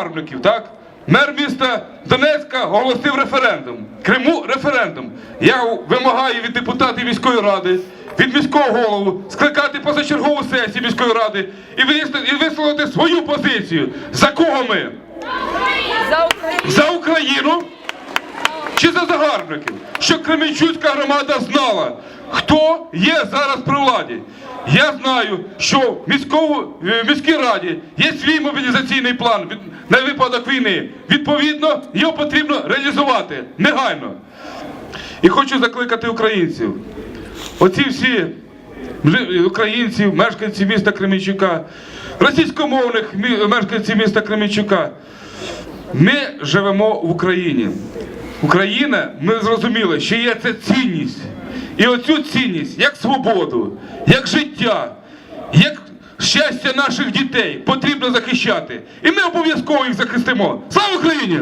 загарбників, так? Мер міста Донецька оголосив референдум. Криму референдум. Я вимагаю від депутатів міської ради, від міського голову скликати позачергову сесію міської ради і висловити свою позицію. За кого ми? За Україну! За Україну чи за загарбників? Щоб Кременчуцька громада знала, хто є зараз при владі. Я знаю, що в е, в міській раді є свій мобілізаційний план на випадок війни. Відповідно, його потрібно реалізувати негайно. І хочу закликати українців. Оці всі українців, мешканці міста Кременчука, російськомовних мешканців міста Кременчука. Ми живемо в Україні. Україна, ми зрозуміли, що є це цінність. І оцю цінність, як свободу, як життя, як щастя наших дітей потрібно захищати. І ми обов'язково їх захистимо. Слава Україні!